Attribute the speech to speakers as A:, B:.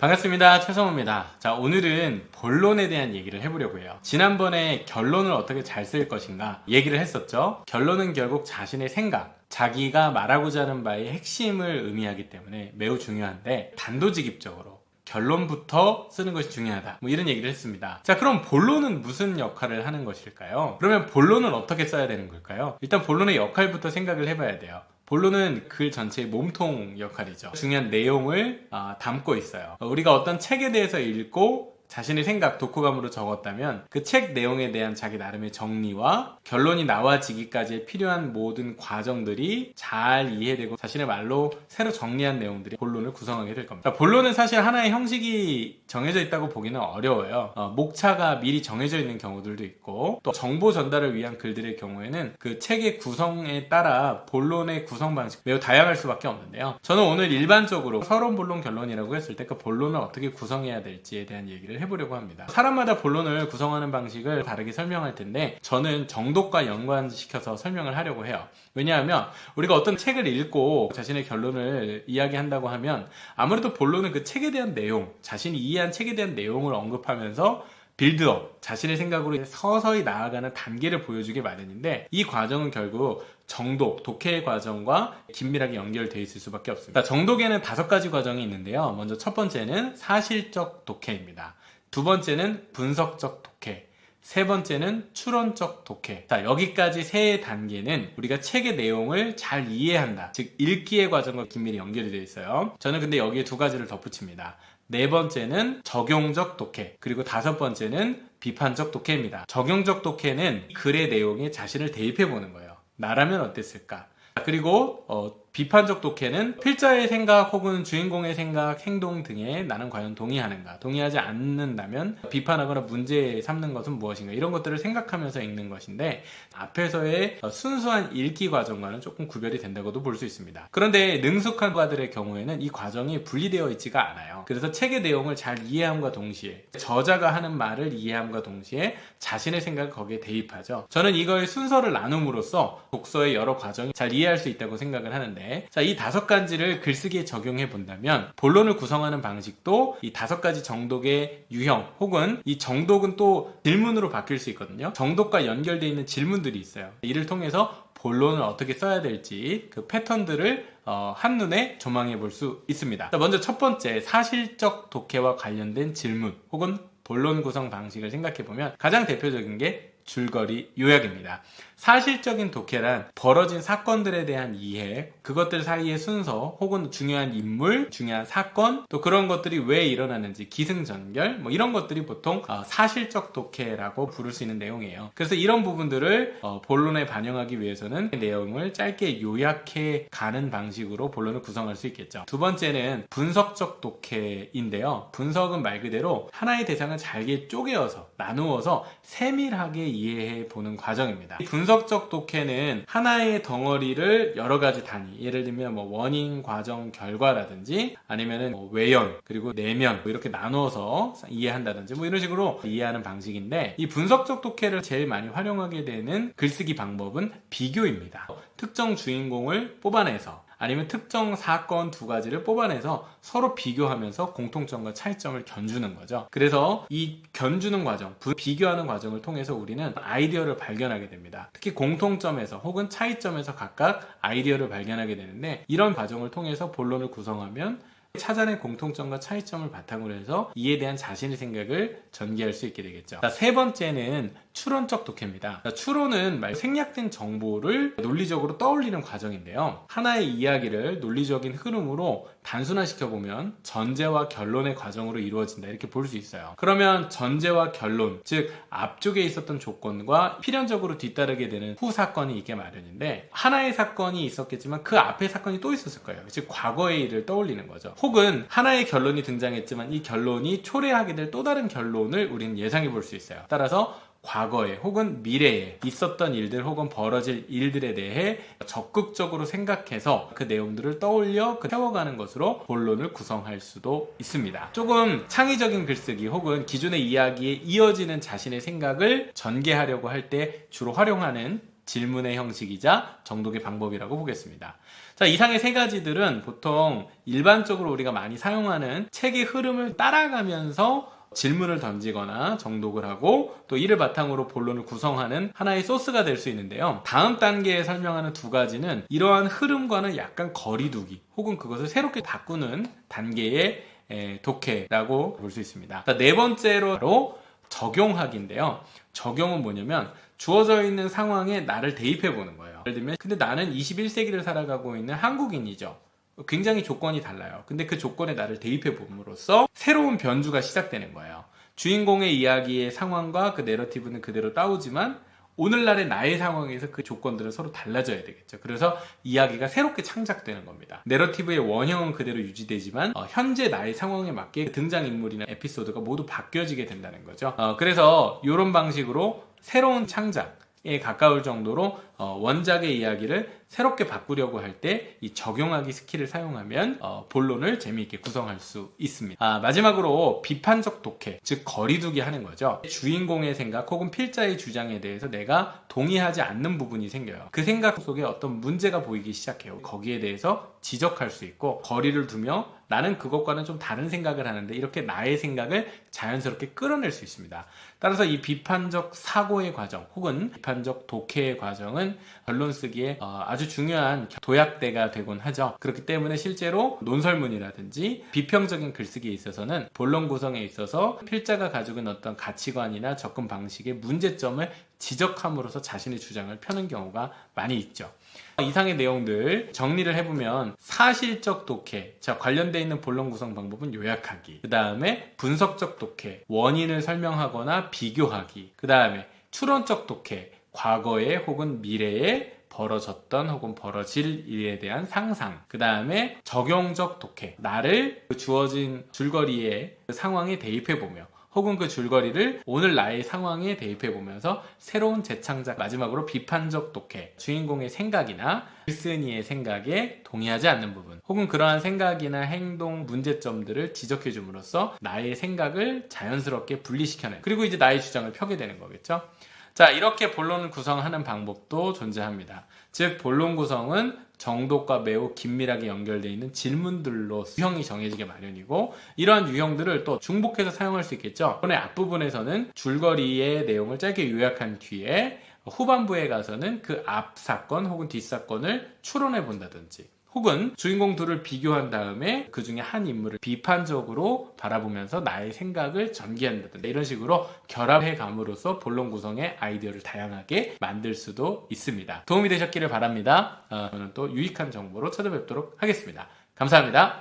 A: 반갑습니다. 최성호입니다. 자, 오늘은 본론에 대한 얘기를 해보려고 해요. 지난번에 결론을 어떻게 잘 쓸 것인가 얘기를 했었죠. 결론은 결국 자신의 생각, 자기가 말하고자 하는 바의 핵심을 의미하기 때문에 매우 중요한데 단도직입적으로 결론부터 쓰는 것이 중요하다. 뭐 이런 얘기를 했습니다. 자, 그럼 본론은 무슨 역할을 하는 것일까요? 그러면 본론은 어떻게 써야 되는 걸까요? 일단 본론의 역할부터 생각을 해봐야 돼요. 본론은 글 전체의 몸통 역할이죠. 중요한 내용을 아, 담고 있어요. 어, 우리가 어떤 책에 대해서 읽고 자신의 생각, 독후감으로 적었다면 그 책 내용에 대한 자기 나름의 정리와 결론이 나와지기까지 필요한 모든 과정들이 잘 이해되고 자신의 말로 새로 정리한 내용들이 본론을 구성하게 될 겁니다. 자, 본론은 사실 하나의 형식이 정해져 있다고 보기는 어려워요. 어, 목차가 미리 정해져 있는 경우들도 있고 또 정보 전달을 위한 글들의 경우에는 그 책의 구성에 따라 본론의 구성 방식 매우 다양할 수밖에 없는데요. 저는 오늘 일반적으로 서론, 본론, 결론이라고 했을 때 그 본론을 어떻게 구성해야 될지에 대한 얘기를 해보려고 합니다. 사람마다 본론을 구성하는 방식을 다르게 설명할 텐데 저는 정독과 연관시켜서 설명을 하려고 해요. 왜냐하면 우리가 어떤 책을 읽고 자신의 결론을 이야기한다고 하면 아무래도 본론은 그 책에 대한 내용, 자신이 이해한 책에 대한 내용을 언급하면서 빌드업, 자신의 생각으로 서서히 나아가는 단계를 보여주기 마련인데 이 과정은 결국 정독, 독해의 과정과 긴밀하게 연결되어 있을 수밖에 없습니다. 정독에는 다섯 가지 과정이 있는데요. 먼저 첫 번째는 사실적 독해입니다. 두 번째는 분석적 독해. 세 번째는 추론적 독해. 자, 여기까지 세 단계는 우리가 책의 내용을 잘 이해한다. 즉, 읽기의 과정과 긴밀히 연결이 되어 있어요. 저는 근데 여기에 두 가지를 덧붙입니다. 네 번째는 적용적 독해. 그리고 다섯 번째는 비판적 독해입니다. 적용적 독해는 글의 내용에 자신을 대입해 보는 거예요. 나라면 어땠을까? 그리고 어, 비판적 독해는 필자의 생각 혹은 주인공의 생각, 행동 등에 나는 과연 동의하는가? 동의하지 않는다면 비판하거나 문제 삼는 것은 무엇인가? 이런 것들을 생각하면서 읽는 것인데 앞에서의 어, 순수한 읽기 과정과는 조금 구별이 된다고도 볼 수 있습니다. 그런데 능숙한 과들의 경우에는 이 과정이 분리되어 있지가 않아요. 그래서 책의 내용을 잘 이해함과 동시에 저자가 하는 말을 이해함과 동시에 자신의 생각을 거기에 대입하죠. 저는 이거의 순서를 나눔으로써 독서의 여러 과정이 잘 이해할 수 있다고 생각을 하는데 자, 이 다섯 가지를 글쓰기에 적용해 본다면 본론을 구성하는 방식도 이 다섯 가지 정독의 유형 혹은 이 정독은 또 질문으로 바뀔 수 있거든요. 정독과 연결되어 있는 질문들이 있어요. 이를 통해서 본론을 어떻게 써야 될지 그 패턴들을 어, 한눈에 조망해 볼 수 있습니다. 자, 먼저 첫 번째 사실적 독해와 관련된 질문 혹은 본론 구성 방식을 생각해 보면 가장 대표적인 게 줄거리 요약입니다. 사실적인 독해란 벌어진 사건들에 대한 이해, 그것들 사이의 순서, 혹은 중요한 인물, 중요한 사건, 또 그런 것들이 왜 일어나는지, 기승전결, 뭐 이런 것들이 보통 어, 사실적 독해라고 부를 수 있는 내용이에요. 그래서 이런 부분들을 어, 본론에 반영하기 위해서는 내용을 짧게 요약해 가는 방식으로 본론을 구성할 수 있겠죠. 두 번째는 분석적 독해인데요. 분석은 말 그대로 하나의 대상을 잘게 쪼개어서 나누어서 세밀하게 이해해 보는 과정입니다. 분석적 독해는 하나의 덩어리를 여러 가지 단위, 예를 들면 뭐 원인, 과정, 결과라든지 아니면은 뭐 외연, 그리고 내면 뭐 이렇게 나누어서 이해한다든지 뭐 이런 식으로 이해하는 방식인데 이 분석적 독해를 제일 많이 활용하게 되는 글쓰기 방법은 비교입니다. 특정 주인공을 뽑아내서 아니면 특정 사건 두 가지를 뽑아내서 서로 비교하면서 공통점과 차이점을 견주는 거죠. 그래서 이 견주는 과정, 비교하는 과정을 통해서 우리는 아이디어를 발견하게 됩니다. 특히 공통점에서 혹은 차이점에서 각각 아이디어를 발견하게 되는데 이런 과정을 통해서 본론을 구성하면 찾아낸 공통점과 차이점을 바탕으로 해서 이에 대한 자신의 생각을 전개할 수 있게 되겠죠. 자, 세 번째는 추론적 독해입니다. 자, 추론은 말 생략된 정보를 논리적으로 떠올리는 과정인데요. 하나의 이야기를 논리적인 흐름으로 단순화시켜 보면 전제와 결론의 과정으로 이루어진다 이렇게 볼 수 있어요. 그러면 전제와 결론, 즉 앞쪽에 있었던 조건과 필연적으로 뒤따르게 되는 후 사건이 있게 마련인데 하나의 사건이 있었겠지만 그 앞에 사건이 또 있었을 거예요. 즉 과거의 일을 떠올리는 거죠. 혹은 하나의 결론이 등장했지만 이 결론이 초래하게 될 또 다른 결론을 우리는 예상해 볼 수 있어요. 따라서 과거에 혹은 미래에 있었던 일들 혹은 벌어질 일들에 대해 적극적으로 생각해서 그 내용들을 떠올려 그 세워가는 것으로 본론을 구성할 수도 있습니다. 조금 창의적인 글쓰기 혹은 기존의 이야기에 이어지는 자신의 생각을 전개하려고 할 때 주로 활용하는 질문의 형식이자 정독의 방법이라고 보겠습니다. 자, 이상의 세 가지들은 보통 일반적으로 우리가 많이 사용하는 책의 흐름을 따라가면서 질문을 던지거나 정독을 하고 또 이를 바탕으로 본론을 구성하는 하나의 소스가 될 수 있는데요. 다음 단계에 설명하는 두 가지는 이러한 흐름과는 약간 거리두기 혹은 그것을 새롭게 바꾸는 단계의 에, 독해라고 볼 수 있습니다. 자, 네 번째로 적용하기인데요. 적용은 뭐냐면 주어져 있는 상황에 나를 대입해 보는 거예요. 예를 들면 근데 나는 21세기를 살아가고 있는 한국인이죠. 굉장히 조건이 달라요. 근데 그 조건에 나를 대입해 봄으로써 새로운 변주가 시작되는 거예요. 주인공의 이야기의 상황과 그 내러티브는 그대로 따오지만 오늘날의 나의 상황에서 그 조건들은 서로 달라져야 되겠죠. 그래서 이야기가 새롭게 창작되는 겁니다. 내러티브의 원형은 그대로 유지되지만 어, 현재 나의 상황에 맞게 등장인물이나 에피소드가 모두 바뀌어지게 된다는 거죠. 어, 그래서 이런 방식으로 새로운 창작 에 가까울 정도로 어, 원작의 이야기를 새롭게 바꾸려고 할 때 이 적용하기 스킬을 사용하면 어, 본론을 재미있게 구성할 수 있습니다. 아, 마지막으로 비판적 독해, 즉 거리두기 하는 거죠. 주인공의 생각 혹은 필자의 주장에 대해서 내가 동의하지 않는 부분이 생겨요. 그 생각 속에 어떤 문제가 보이기 시작해요. 거기에 대해서 지적할 수 있고 거리를 두며 나는 그것과는 좀 다른 생각을 하는데 이렇게 나의 생각을 자연스럽게 끌어낼 수 있습니다. 따라서 이 비판적 사고의 과정 혹은 비판적 독해의 과정은 결론 쓰기에 어, 아주 중요한 도약대가 되곤 하죠. 그렇기 때문에 실제로 논설문이라든지 비평적인 글쓰기에 있어서는 본론 구성에 있어서 필자가 가지고 있는 어떤 가치관이나 접근 방식의 문제점을 지적함으로써 자신의 주장을 펴는 경우가 많이 있죠. 이상의 내용들 정리를 해보면 사실적 독해, 자 관련되어 있는 본론 구성 방법은 요약하기. 그 다음에 분석적 독해, 원인을 설명하거나 비교하기. 그 다음에 추론적 독해, 과거에 혹은 미래에 벌어졌던 혹은 벌어질 일에 대한 상상. 그 다음에 적용적 독해. 나를 그 주어진 줄거리의 그 상황에 대입해보며 혹은 그 줄거리를 오늘 나의 상황에 대입해 보면서 새로운 재창작 마지막으로 비판적 독해 주인공의 생각이나 글쓴이의 생각에 동의하지 않는 부분 혹은 그러한 생각이나 행동 문제점들을 지적해 줌으로써 나의 생각을 자연스럽게 분리시켜내 그리고 이제 나의 주장을 펴게 되는 거겠죠 자 이렇게 본론을 구성하는 방법도 존재합니다 즉 본론 구성은 정독과 매우 긴밀하게 연결되어 있는 질문들로 유형이 정해지게 마련이고 이러한 유형들을 또 중복해서 사용할 수 있겠죠. 오늘 앞부분에서는 줄거리의 내용을 짧게 요약한 뒤에 후반부에 가서는 그 앞 사건 혹은 뒷 사건을 추론해 본다든지 혹은 주인공 둘을 비교한 다음에 그 중에 한 인물을 비판적으로 바라보면서 나의 생각을 전개한다든지 이런 식으로 결합해 감으로써 본론 구성의 아이디어를 다양하게 만들 수도 있습니다. 도움이 되셨기를 바랍니다. 어, 저는 또 유익한 정보로 찾아뵙도록 하겠습니다. 감사합니다.